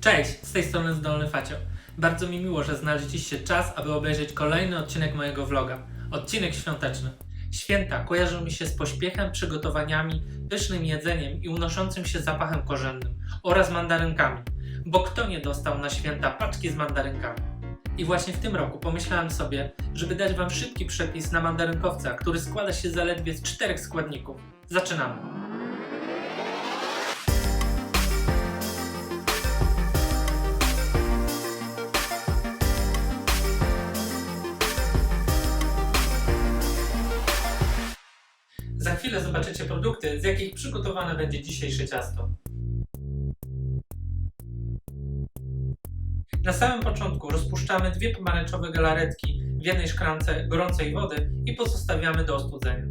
Cześć, z tej strony Zdolny Facio. Bardzo mi miło, że znaleźliście czas, aby obejrzeć kolejny odcinek mojego vloga. Odcinek świąteczny. Święta kojarzą mi się z pośpiechem, przygotowaniami, pysznym jedzeniem i unoszącym się zapachem korzennym oraz mandarynkami. Bo kto nie dostał na święta paczki z mandarynkami? I właśnie w tym roku pomyślałem sobie, żeby dać Wam szybki przepis na mandarynkowca, który składa się zaledwie z czterech składników. Zaczynamy. Za chwilę zobaczycie produkty, z jakich przygotowane będzie dzisiejsze ciasto. Na samym początku rozpuszczamy dwie pomarańczowe galaretki w jednej szklance gorącej wody i pozostawiamy do ostudzenia.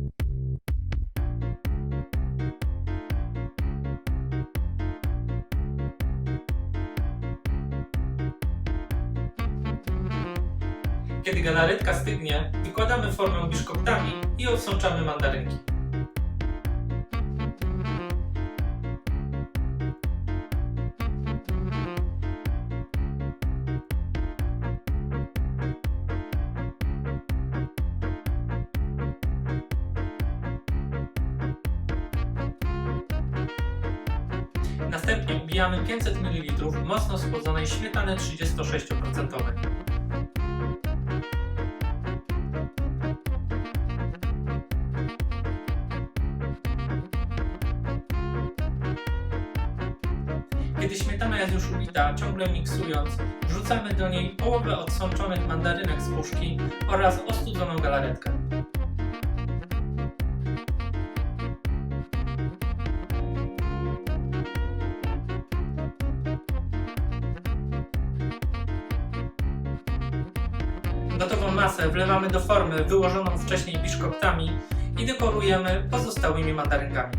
Kiedy galaretka stygnie, wykładamy formę biszkoptami i odsączamy mandarynki. Następnie ubijamy 500 ml mocno schłodzonej śmietany 36%. Kiedy śmietana jest już ubita, ciągle miksując, wrzucamy do niej połowę odsączonych mandarynek z puszki oraz ostudzoną galaretkę. Gotową masę wlewamy do formy wyłożoną wcześniej biszkoptami i dekorujemy pozostałymi mandarynkami.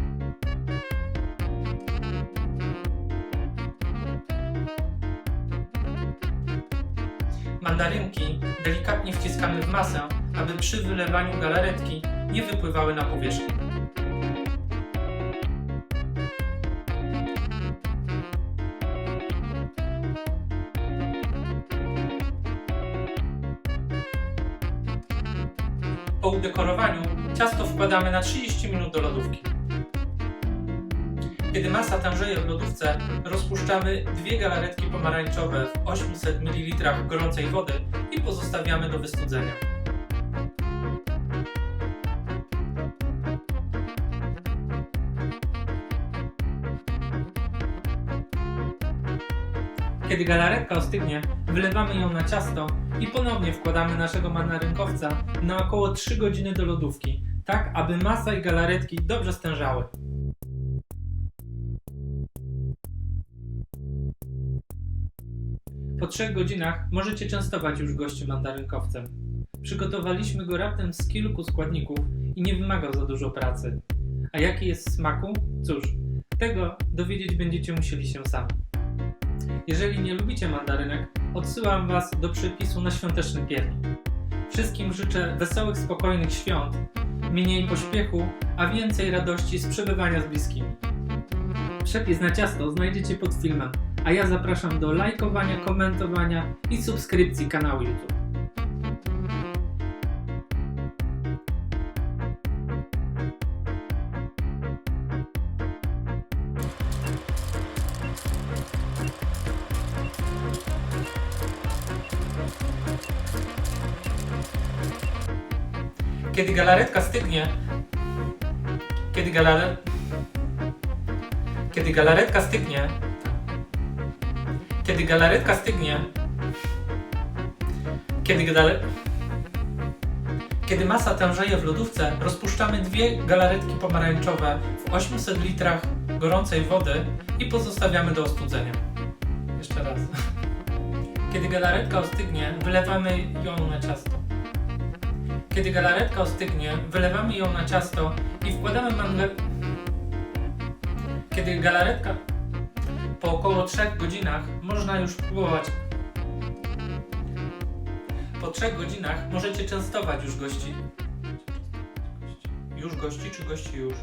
Mandarynki delikatnie wciskamy w masę, aby przy wylewaniu galaretki nie wypływały na powierzchnię. Po udekorowaniu ciasto wkładamy na 30 minut do lodówki. Kiedy masa tężeje w lodówce, rozpuszczamy dwie galaretki pomarańczowe w 800 ml gorącej wody i pozostawiamy do wystudzenia. Kiedy galaretka ostygnie, wylewamy ją na ciasto i ponownie wkładamy naszego mandarynkowca na około 3 godziny do lodówki, tak aby masa i galaretki dobrze stężały. Po trzech godzinach możecie częstować już gości mandarynkowcem. Przygotowaliśmy go raptem z kilku składników i nie wymagał za dużo pracy. A jaki jest smaku? Cóż, tego dowiedzieć będziecie musieli się sami. Jeżeli nie lubicie mandarynek, odsyłam Was do przepisu na świąteczny piernik. Wszystkim życzę wesołych, spokojnych świąt, mniej pośpiechu, a więcej radości z przebywania z bliskimi. Przepis na ciasto znajdziecie pod filmem, a ja zapraszam do lajkowania, komentowania i subskrypcji kanału YouTube. Kiedy galaretka stygnie, kiedy galaret... Kiedy galaretka stygnie, kiedy galaretka stygnie, kiedy galaret... Kiedy masa tężeje w lodówce, rozpuszczamy dwie galaretki pomarańczowe w 800 litrach gorącej wody i pozostawiamy do ostudzenia. Jeszcze raz. Kiedy galaretka ostygnie, wylewamy ją na ciasto. Kiedy galaretka ostygnie, wylewamy ją na ciasto i wkładamy mandle... Kiedy galaretka... Po około 3 godzinach można już próbować. Po 3 godzinach możecie częstować już gości. Już gości czy gości już?